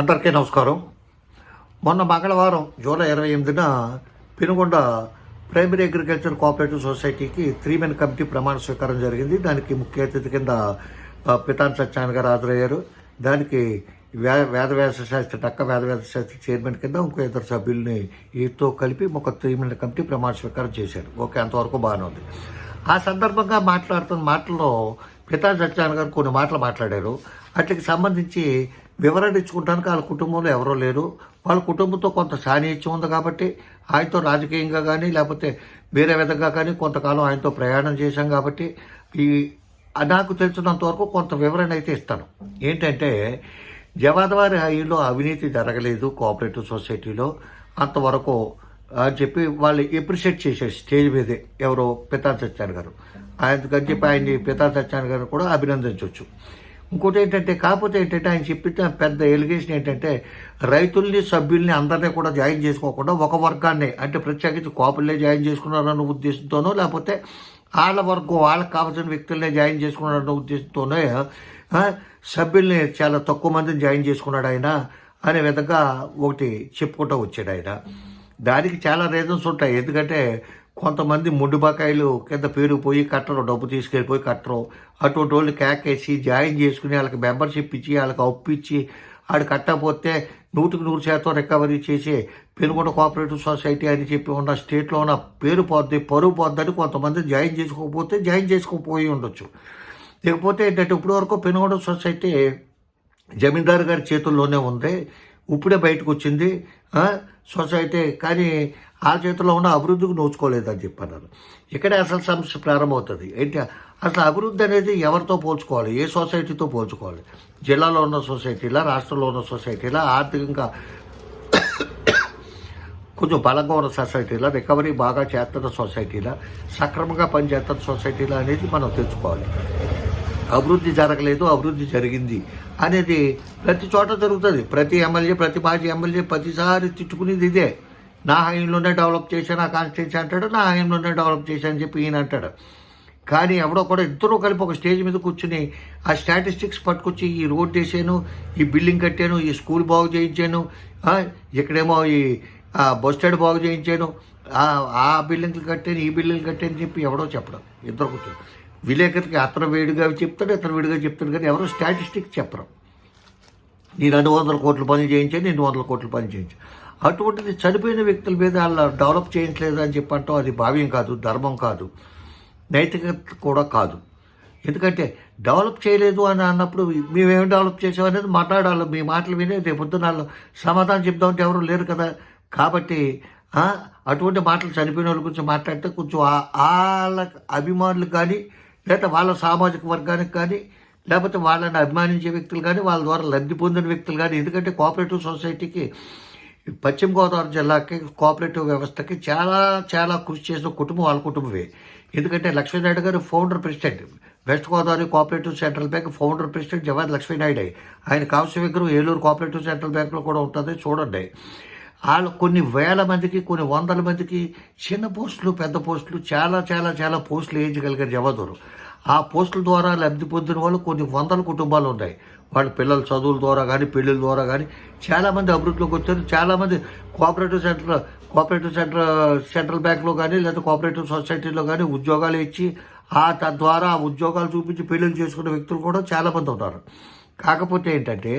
అందరికీ నమస్కారం. మొన్న మంగళవారం జూలై ఇరవై ఎనిమిదిన పెనుగొండ ప్రైమరీ అగ్రికల్చర్ కోఆపరేటివ్ సొసైటీకి త్రీ మెన్ కమిటీ ప్రమాణ స్వీకారం జరిగింది. దానికి ముఖ్య అతిథి కింద పితాన్ సత్యాన్ గారు హాజరయ్యారు. దానికి వే వేదవ్యాస శాస్త్రి టక్క వేదవ్యాస శాస్త్రి చైర్మన్ కింద ఇంకో ఇద్దరు సభ్యుల్ని ఈతో కలిపి ఒక త్రీ మెన్ కమిటీ ప్రమాణ స్వీకారం చేశారు. ఓకే అంతవరకు బాగానే ఉంది. ఆ సందర్భంగా మాట్లాడుతున్న మాటల్లో పితాన్ సత్యాన్ గారు కొన్ని మాటలు మాట్లాడారు. వాటికి సంబంధించి వివరణ ఇచ్చుకుంటానికి వాళ్ళ కుటుంబంలో ఎవరో లేరు. వాళ్ళ కుటుంబంతో కొంత సాన్నిహిత్యం ఉంది కాబట్టి ఆయనతో రాజకీయంగా కానీ లేకపోతే వేరే విధంగా కానీ కొంతకాలం ఆయనతో ప్రయాణం చేశాం కాబట్టి ఈ నాకు తెలిసినంత వరకు కొంత వివరణ అయితే ఇస్తాను. ఏంటంటే జవాదవారి హాయిలో అవినీతి జరగలేదు కోఆపరేటివ్ సొసైటీలో. అంతవరకు అని చెప్పి వాళ్ళు ఎప్రిషియేట్ చేశారు స్టేజ్ మీదే ఎవరో పితా సత్యాన్ గారు. ఆయనకని చెప్పి ఆయన్ని పితా సత్యాన్ గారు కూడా అభినందించవచ్చు ఇంకోటి ఏంటంటే కాకపోతే ఏంటంటే ఆయన చెప్పిన పెద్ద ఎలిగేషన్ ఏంటంటే రైతుల్ని సభ్యుల్ని అందరినీ కూడా జాయిన్ చేసుకోకుండా ఒక వర్గాన్ని అంటే ప్రత్యేకించి కోపలే జాయిన్ చేసుకున్నారన్న ఉద్దేశంతోనో లేకపోతే వాళ్ళ వర్గం వాళ్ళకి కావాల్సిన వ్యక్తులనే జాయిన్ చేసుకున్నారన్న ఉద్దేశంతోనే సభ్యుల్ని చాలా తక్కువ మందిని జాయిన్ చేసుకున్నాడు ఆయన అనే విధంగా ఒకటి చెప్పుకుంటూ వచ్చాడు ఆయన. దానికి చాలా రీజన్స్ ఉంటాయి. ఎందుకంటే కొంతమంది ముండు బకాయిలు కింద పేరుకుపోయి కట్టరు డబ్బు తీసుకెళ్ళిపోయి కట్టరు. అటువంటి వాళ్ళు కేకేసి జాయిన్ చేసుకుని వాళ్ళకి మెంబర్షిప్ ఇచ్చి వాళ్ళకి అప్పిచ్చి ఆడు కట్టకపోతే నూటికి నూరు శాతం రికవరీ చేసి పెనుగొండ కోఆపరేటివ్ సొసైటీ అని చెప్పి ఉన్న స్టేట్లో ఉన్న పేరు పోద్ది పరువు పోద్దని కొంతమంది జాయిన్ చేసుకోకపోతే జాయిన్ చేసుకోకపోయి ఉండొచ్చు. లేకపోతే ఏంటంటే ఇప్పటి వరకు పెనుగొండ సొసైటీ జమీందారు గారి చేతుల్లోనే ఉంది. ఇప్పుడే బయటకు వచ్చింది. సొసైటీ కానీ ఆ చేతిలో ఉన్న అభివృద్ధికి నోచుకోలేదని చెప్పన్నారు. ఇక్కడే అసలు సమస్య ప్రారంభమవుతుంది. ఏంటి? అసలు అభివృద్ధి అనేది ఎవరితో పోల్చుకోవాలి? ఏ సొసైటీతో పోల్చుకోవాలి? జిల్లాలో ఉన్న సొసైటీలా రాష్ట్రంలో ఉన్న సొసైటీలా ఆర్థికంగా కొంచెం బలంగా ఉన్న సొసైటీలా రికవరీ బాగా చేస్తున్న సొసైటీలా సక్రమంగా పనిచేస్తున్న సొసైటీలా అనేది మనం తెలుసుకోవాలి అభివృద్ధి జరగలేదు అభివృద్ధి జరిగింది. అనేది ప్రతి చోట జరుగుతుంది. ప్రతి ఎమ్మెల్యే ప్రతి మాజీ ఎమ్మెల్యే ప్రతిసారి తిట్టుకునేది ఇదే. నా హయంలోనే డెవలప్ చేశాను ఆ కాన్స్టిట్యూన్సీ అంటాడు నా హయంలోనే డెవలప్ చేశాను అని చెప్పి ఈయన అంటాడు. కానీ ఎవడో కూడా ఇద్దరూ కలిపి ఒక స్టేజ్ మీద కూర్చుని ఆ స్టాటిస్టిక్స్ పట్టుకొచ్చి ఈ రోడ్ వేసాను ఈ బిల్డింగ్ కట్టాను ఈ స్కూల్ బాగు చేయించాను ఇక్కడేమో ఈ బస్ స్టాండ్ బాగు చేయించాను ఆ బిల్డింగ్లు కట్టాను ఈ బిల్డింగ్లు కట్టాను చెప్పి ఎవడో చెప్పడం. ఇద్దరు కూర్చొని. విలేకరికి అతను వేడిగా చెప్తాడు ఇతను వేడిగా చెప్తాడు కానీ ఎవరు స్టాటిస్టిక్ చెప్పరు. నేను రెండు వందల కోట్లు పని చేయించాను రెండు వందల కోట్లు పని చేయించాను అటువంటిది చనిపోయిన వ్యక్తుల మీద వాళ్ళ డెవలప్ చేయట్లేదు అని చెప్పంటాం అది భావ్యం కాదు ధర్మం కాదు నైతికత కూడా కాదు. ఎందుకంటే డెవలప్ చేయలేదు అని అన్నప్పుడు మేమేం డెవలప్ చేసాం అనేది మాట్లాడాలి మీ మాటలు విని రేపు పొద్దున్న వాళ్ళు సమాధానం చెప్దామంటే ఎవరు లేరు కదా. కాబట్టి అటువంటి మాటలు చనిపోయిన వాళ్ళ గురించి మాట్లాడితే కొంచెం వాళ్ళ అభిమానులు కానీ లేదా వాళ్ళ సామాజిక వర్గానికి కానీ లేకపోతే వాళ్ళని అభిమానించే వ్యక్తులు కానీ వాళ్ళ ద్వారా లబ్ధి పొందిన వ్యక్తులు కానీ. ఎందుకంటే కోఆపరేటివ్ సొసైటీకి పశ్చిమ గోదావరి జిల్లాకి కోఆపరేటివ్ వ్యవస్థకి చాలా చాలా కృషి చేసిన కుటుంబం వాళ్ళ కుటుంబమే. ఎందుకంటే లక్ష్మీనాయుడు గారు founder president. West Godavari cooperative central bank founder president Jawad Lakshminaidu ఆయన కావలసిన విగ్రహం ఏలూరు కోఆపరేటివ్ సెంట్రల్ బ్యాంకులో కూడా ఉంటుంది. చూడండి. వాళ్ళు కొన్ని వేల మందికి కొన్ని వందల మందికి చిన్న పోస్టులు పెద్ద పోస్టులు చాలా చాలా చాలా పోస్టులు వేయించగలిగారు జవాదురు ఆ పోస్టుల ద్వారా లబ్ధి పొందిన వాళ్ళు కొన్ని వందల కుటుంబాలు ఉన్నాయి. వాళ్ళ పిల్లల చదువుల ద్వారా కానీ పెళ్ళిళ్ళ ద్వారా కానీ చాలామంది అభివృద్ధిలోకి వచ్చారు. చాలామంది cooperative centre cooperative centre central బ్యాంక్లో కానీ లేదా కోఆపరేటివ్ సొసైటీలో కానీ ఉద్యోగాలు ఇచ్చి ఆ తద్వారా ఆ ఉద్యోగాలు చూపించి పెళ్ళిళ్ళు చేసుకున్న వ్యక్తులు కూడా చాలామంది ఉన్నారు. కాకపోతే ఏంటంటే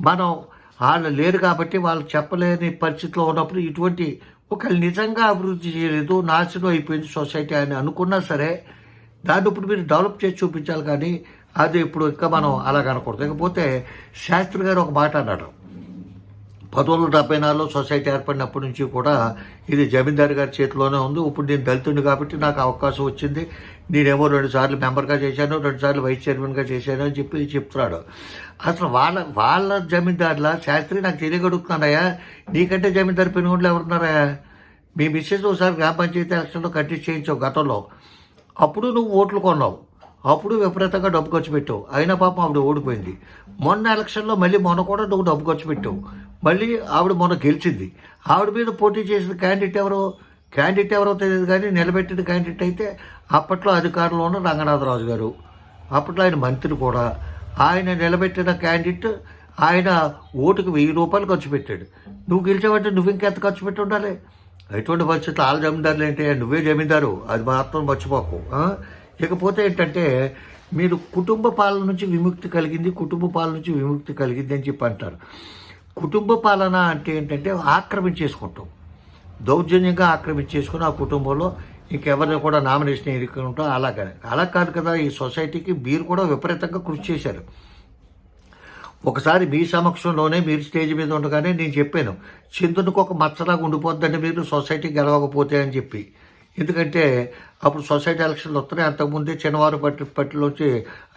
మనం వాళ్ళు లేరు కాబట్టి వాళ్ళు చెప్పలేని పరిస్థితిలో ఉన్నప్పుడు ఇటువంటి ఒక నిజంగా అభివృద్ధి చేయలేదు నాశనం అయిపోయింది సొసైటీ అని అనుకున్నా సరే దాన్ని ఇప్పుడు మీరు డెవలప్ చేసి చూపించాలి కానీ అది ఇప్పుడు ఇంకా మనం అలాగనకూడదు ఇకపోతే శాస్త్రి గారు ఒక మాట అన్నాడు. పంతొమ్మిది వందల డెబ్బై నాలుగులో సొసైటీ ఏర్పడినప్పటి నుంచి కూడా ఇది జమీందారు గారి చేతిలోనే ఉంది. ఇప్పుడు నేను దళితుడిని కాబట్టి నాకు అవకాశం వచ్చింది. నేనేమో రెండు సార్లు మెంబర్గా చేశాను రెండు సార్లు వైస్ చైర్మన్గా చేశాను అని చెప్పి చెప్తున్నాడు. అసలు వాళ్ళ వాళ్ళ జమీందారుల? శాస్త్రి నాకు తెలియగడుగుతున్నానయ్యా నీకంటే జమీందారు పెనుగొండలు ఎవరున్నారా మీ మిస్సెస్ ఒకసారి గ్రామ పంచాయతీ ఎలక్షన్లో కంటెస్ట్ చేయించావు గతంలో. అప్పుడు నువ్వు ఓట్లు కొన్నావు. అప్పుడు విపరీతంగా డబ్బు ఖర్చు పెట్టావు. అయినా పాపం ఆవిడ ఓడిపోయింది. మొన్న ఎలక్షన్లో మళ్ళీ మొన్న కూడా నువ్వు డబ్బు ఖర్చు పెట్టావు. మళ్ళీ ఆవిడ మొన్న గెలిచింది. ఆవిడ మీద పోటీ చేసిన క్యాండిడేట్ ఎవరో క్యాండిడేట్ ఎవరో తెలియదు కానీ నిలబెట్టిన క్యాండిడేట్ అయితే అప్పట్లో అధికారంలో ఉన్న రంగనాథరాజు గారు. అప్పట్లో ఆయన మంత్రి కూడా. ఆయన నిలబెట్టిన క్యాండిడేట్ ఆయన ఓటుకు వెయ్యి రూపాయలు ఖర్చు పెట్టాడు. నువ్వు గెలిచావంటే నువ్వు ఇంకెంత ఖర్చు పెట్టి ఉండాలి? ఎటువంటి పరిస్థితులు? వాళ్ళ జమీందారులు ఏంటి? నువ్వే జమీందారు. అది మాత్రం మర్చిపోకు. ఇకపోతే ఏంటంటే మీరు కుటుంబ పాలన నుంచి విముక్తి కలిగింది కుటుంబ పాలన నుంచి విముక్తి కలిగింది అని చెప్పి అంటారు. కుటుంబ పాలన అంటే ఏంటంటే ఆక్రమించేసుకుంటాం. దౌర్జన్యంగా ఆక్రమించేసుకుని ఆ కుటుంబంలో ఇంకెవరిని కూడా నామినేషన్ ఎన్నుకుంటాం అలాగే అలా కాదు. కదా ఈ సొసైటీకి మీరు కూడా విపరీతంగా కృషి చేశారు. ఒకసారి మీ సమక్షంలోనే మీరు స్టేజ్ మీద ఉండగానే నేను చెప్పాను చింతనుకు ఒక మచ్చలాగా ఉండిపోద్దండి మీరు సొసైటీ గెలవకపోతే అని చెప్పి. ఎందుకంటే అప్పుడు సొసైటీ ఎలక్షన్లు వస్తున్నాయి. అంతకుముందే చిన్నవారు పట్టి పట్టిలోంచి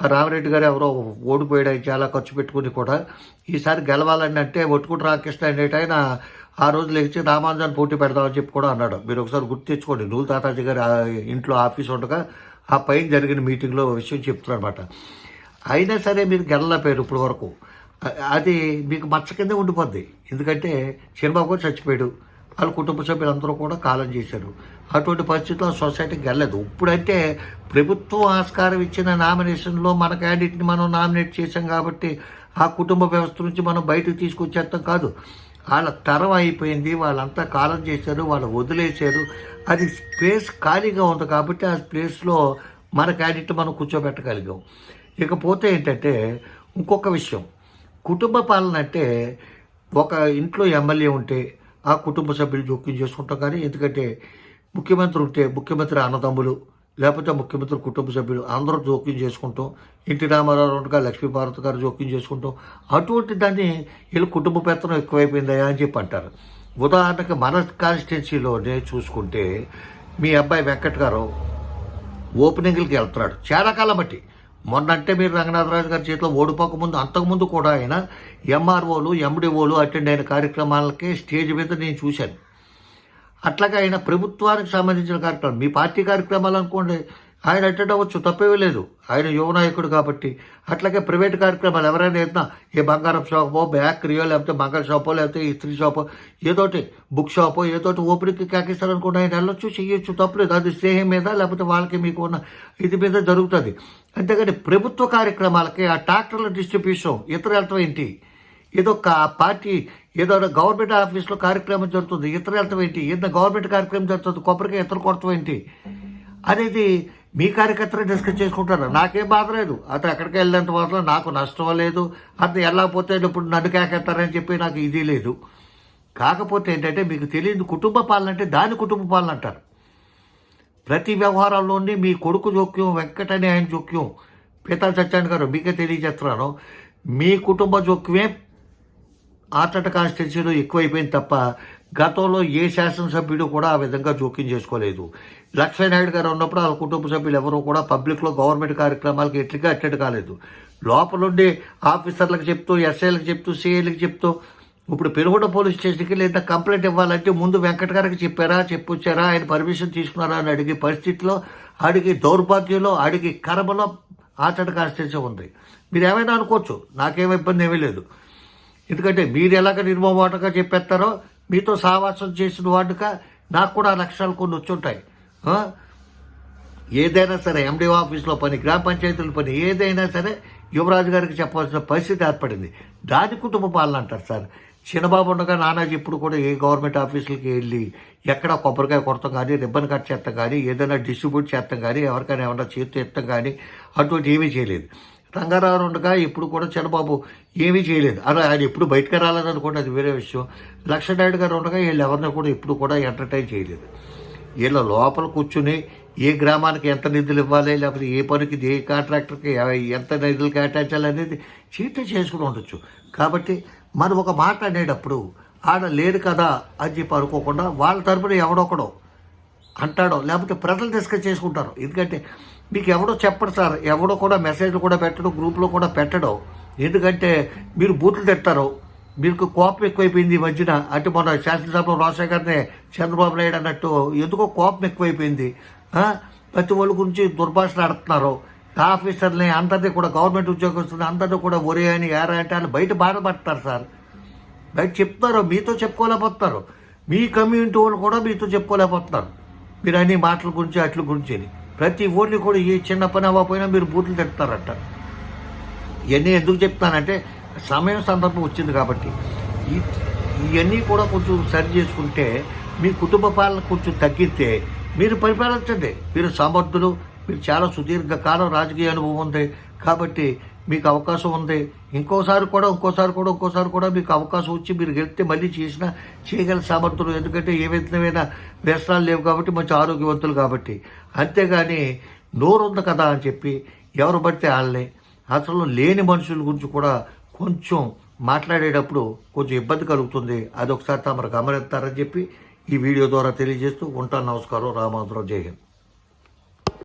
రామరెడ్డి గారు ఎవరో ఓడిపోయాడు. చాలా ఖర్చు పెట్టుకుని కూడా. ఈసారి గెలవాలని అంటే ఒట్టుకుంటు రామకృష్ణ అనేట ఆయన ఆ రోజు లేచి రామానుజాన్ని పోటీ పెడదామని చెప్పి కూడా అన్నాడు. మీరు ఒకసారి గుర్తు తెచ్చుకోండి. నూలు తాతాజీ గారి ఇంట్లో ఆఫీస్ ఉండగా ఆ పైన జరిగిన మీటింగ్లో విషయం చెప్తున్నారనమాట అయినా సరే మీరు గెలలేపోయారు ఇప్పుడు వరకు. అది మీకు మచ్చ కింద ఉండిపోద్ది. ఎందుకంటే చంద్రబాబు కూడా చచ్చిపోయాడు. వాళ్ళ కుటుంబ సభ్యులందరూ కూడా కాలం చేశారు. అటువంటి పరిస్థితుల్లో సొసైటీకి వెళ్ళలేదు ఇప్పుడైతే ప్రభుత్వం ఆస్కారం ఇచ్చిన నామినేషన్లో మన క్యాండిడేట్ని మనం నామినేట్ చేశాం కాబట్టి ఆ కుటుంబ వ్యవస్థ నుంచి మనం బయటకు తీసుకొచ్చేస్తాం కాదు. వాళ్ళ తరం అయిపోయింది. వాళ్ళంతా కాలం చేశారు. వాళ్ళు వదిలేశారు. అది స్పేస్ ఖాళీగా ఉంది కాబట్టి ఆ ప్లేస్లో మన క్యాండిడేట్ మనం కూర్చోబెట్టగలిగాం. ఇకపోతే ఏంటంటే ఇంకొక విషయం. కుటుంబ పాలన అంటే ఒక ఇంట్లో ఎమ్మెల్యే ఉంటే ఆ కుటుంబ సభ్యులు జోక్యం చేసుకుంటాం కానీ ఎందుకంటే ముఖ్యమంత్రి ఉంటే ముఖ్యమంత్రి అన్నదమ్ములు లేకపోతే ముఖ్యమంత్రి కుటుంబ సభ్యులు అందరూ జోక్యం చేసుకుంటాం ఎన్టీ రామారావు ఉండగా లక్ష్మీభారత్ గారు జోక్యం చేసుకుంటాం అటువంటి దాన్ని వీళ్ళు కుటుంబ పెత్తనం ఎక్కువైపోయిందయా అని చెప్పి అంటారు. ఉదాహరణకి మన కాన్స్టిట్యున్సీలోనే చూసుకుంటే మీ అబ్బాయి వెంకట్ గారు ఓపెనింగ్లకి వెళ్తున్నాడు. చాలా కాలం బట్టి మొన్నంటే మీరు రంగనాథరాజు గారి చేతిలో ఓడిపోక ముందు అంతకుముందు కూడా ఆయన ఎంఆర్ఓలు ఎండిఓలు అటెండ్ అయిన కార్యక్రమాలకి స్టేజ్ మీద నేను చూశాను. అట్లాగే ఆయన ప్రభుత్వానికి సంబంధించిన కార్యక్రమాలు. మీ పార్టీ కార్యక్రమాలు అనుకోండి ఆయన అటెండ్ అవ్వచ్చు తప్పేమీ లేదు. ఆయన యువ నాయకుడు కాబట్టి. అట్లాగే ప్రైవేట్ కార్యక్రమాలు ఎవరైనా ఏదైనా ఏ బంగారం షాపో బేకరీయో లేకపోతే మంగళ షాపో లేకపోతే ఇస్త్రీ షాపో ఏదోటి బుక్ షాపో ఏదోటి ఓపెనింగ్కి కేకిస్తారనుకోండి ఆయన వెళ్ళొచ్చు చెయ్యొచ్చు తప్పలేదు. అది స్నేహం మీద లేకపోతే వాళ్ళకి మీకు ఉన్న ఇది మీద జరుగుతుంది. అంతేగాని ప్రభుత్వ కార్యక్రమాలకి ఆ ట్రాక్టర్ల డిస్ట్రిబ్యూషన్ ఇతర వెళ్తాం ఏంటి? ఏదో ఒక పార్టీ ఏదో గవర్నమెంట్ ఆఫీస్లో కార్యక్రమం జరుగుతుంది ఇతర వెళ్తాం ఏంటి? ఏదో గవర్నమెంట్ కార్యక్రమం జరుగుతుంది కొబ్బరికాయ ఇతర కొడతాం ఏంటి? అనేది మీ కార్యకర్తలు డిస్కస్ చేసుకుంటారు. నాకేం బాధ లేదు. అతను ఎక్కడికి వెళ్ళేంత మాత్రం నాకు నష్టం లేదు. అతను వెళ్ళకపోతే ఇప్పుడు నన్ను కేకెత్తారని చెప్పి నాకు ఇది లేదు. కాకపోతే ఏంటంటే మీకు తెలియదు కుటుంబ పాలన అంటే దాని కుటుంబ పాలన అంటారు. ప్రతి వ్యవహారాల్లోని మీ కొడుకు జోక్యం వెంకటనే ఆయన జోక్యం పీతా సత్యాన్ని గారు మీకే తెలియజేస్తున్నాను. మీ కుటుంబ జోక్యమే ఆటట కాన్స్టిట్యున్సీలో ఎక్కువైపోయింది తప్ప గతంలో ఏ శాసనసభ్యుడు కూడా ఆ విధంగా జోక్యం చేసుకోలేదు. లక్ష్మీనాయుడు గారు ఉన్నప్పుడు వాళ్ళ కుటుంబ సభ్యులు ఎవరూ కూడా పబ్లిక్లో గవర్నమెంట్ కార్యక్రమాలకు ఎట్లుగా అటెండ్ కాలేదు. లోపలుండి ఆఫీసర్లకు చెప్తూ ఎస్ఐలకు చెప్తూ సిఐలకు చెప్తూ ఇప్పుడు పెరుగుడ పోలీస్ స్టేషన్కి లేదా కంప్లైంట్ ఇవ్వాలంటే ముందు వెంకట గారికి చెప్పారా చెప్పొచ్చారా ఆయన పర్మిషన్ తీసుకున్నారా అని అడిగే పరిస్థితిలో అడిగి దౌర్భాగ్యంలో అడిగి కర్మలో ఆచరణ కాన్స్టిట్యున్సీ ఉంది. మీరు ఏమైనా అనుకోవచ్చు నాకేం ఇబ్బంది ఏమీ లేదు. ఎందుకంటే మీరు ఎలాగ నిర్మమాటంగా చెప్పేస్తారో మీతో సావాసం చేసిన వాడుక నాకు కూడా ఆ లక్షణాలు కొన్ని వచ్చుంటాయి. ఏదైనా సరే ఎండి ఆఫీస్లో పని గ్రామ పంచాయతీల పని ఏదైనా సరే యువరాజు గారికి చెప్పాల్సిన పరిస్థితి ఏర్పడింది. దాని కుటుంబ పాలన అంటారు సార్. చిన్నబాబు ఉండగా నానాజీ ఇప్పుడు కూడా ఏ గవర్నమెంట్ ఆఫీసులకి వెళ్ళి ఎక్కడ కొబ్బరికాయ కొడతాం కానీ రిబ్బన్ కట్ చేస్తాం కానీ ఏదైనా డిస్ట్రిబ్యూట్ చేస్తాం కానీ ఎవరికైనా ఏమన్నా చేతి ఎత్తాం కానీ అటువంటి ఏమీ చేయలేదు. రంగారావు ఉండగా ఇప్పుడు కూడా చంద్రబాబు ఏమీ చేయలేదు. అలా ఆయన ఎప్పుడు బయటకు రాలని అనుకోండి అది వేరే విషయం. లక్ష్మణాయుడు గారు ఉండగా వీళ్ళు ఎవరిని కూడా ఇప్పుడు కూడా ఎంటర్టైన్ చేయలేదు. వీళ్ళ లోపల కూర్చుని ఏ గ్రామానికి ఎంత నిధులు ఇవ్వాలి లేకపోతే ఏ పనికి ఏ కాంట్రాక్టర్కి ఎంత నిధులు కేటాయించాలి అనేది చీట చేసుకుని ఉండొచ్చు. కాబట్టి మనం ఒక మాట అనేటప్పుడు ఆడ లేదు కదా అని చెప్పి అనుకోకుండా వాళ్ళ తరపున ఎవడొకడో అంటాడో లేకపోతే ప్రజలు డిస్కస్ చేసుకుంటారు. ఎందుకంటే మీకు ఎవడో చెప్పడు సార్. ఎవడో కూడా మెసేజ్లు కూడా పెట్టడం గ్రూప్లో కూడా పెట్టడం. ఎందుకంటే మీరు బూతులు తిట్టారు మీకు కోపం ఎక్కువైపోయింది ఈ మధ్యన. అంటే మన శాసనసభలో రాజశేఖర్ని చంద్రబాబు నాయుడు అన్నట్టు ఎందుకో కోపం ఎక్కువైపోయింది. ప్రతి వాళ్ళ గురించి దుర్భాషలు ఆడుతున్నారు. ఆఫీసర్ని అందరినీ కూడా గవర్నమెంట్ ఉద్యోగస్తులు అందరినీ కూడా ఒరే అని ఏరా అంటే వాళ్ళు బయట బాధపడతారు సార్. బయట చెప్తారు మీతో చెప్పుకోలేకపోతున్నారు. మీ కమ్యూనిటీ వాళ్ళు కూడా మీతో చెప్పుకోలేకపోతున్నారు. మీరు అన్ని మాటల గురించి అట్ల గురించి అని. ప్రతి ఓడిని కూడా ఏ చిన్న పని అవ్వకపోయినా మీరు బూట్లు తిడతారట. ఇవన్నీ ఎందుకు చెప్తానంటే సమయం సందర్భం వచ్చింది కాబట్టి. ఇవన్నీ కూడా కొంచెం సరి చేసుకుంటే మీ కుటుంబ పాలన కొంచెం తగ్గితే మీరు పరిపాలించండి. మీరు సమర్థులు మీరు చాలా సుదీర్ఘకాలం రాజకీయ అనుభవం ఉంది కాబట్టి మీకు అవకాశం ఉంది. ఇంకోసారి కూడా ఇంకోసారి కూడా ఇంకోసారి కూడా మీకు అవకాశం వచ్చి మీరు గెలిస్తే మళ్ళీ చేసినా చేయగల సామర్థ్యం ఎందుకంటే ఏ విధమైన వ్యసనాలు లేవు కాబట్టి మంచి ఆరోగ్యవంతులు కాబట్టి. అంతేగాని నోరు ఉంది కదా అని చెప్పి ఎవరు పడితే వాళ్ళే అసలు లేని మనుషుల గురించి కూడా కొంచెం మాట్లాడేటప్పుడు కొంచెం ఇబ్బంది కలుగుతుంది. అది ఒకసారి తమరు గమనిస్తారని చెప్పి ఈ వీడియో ద్వారా తెలియజేస్తూ ఉంటాను. నమస్కారం. రామాంతరం జై హింద్.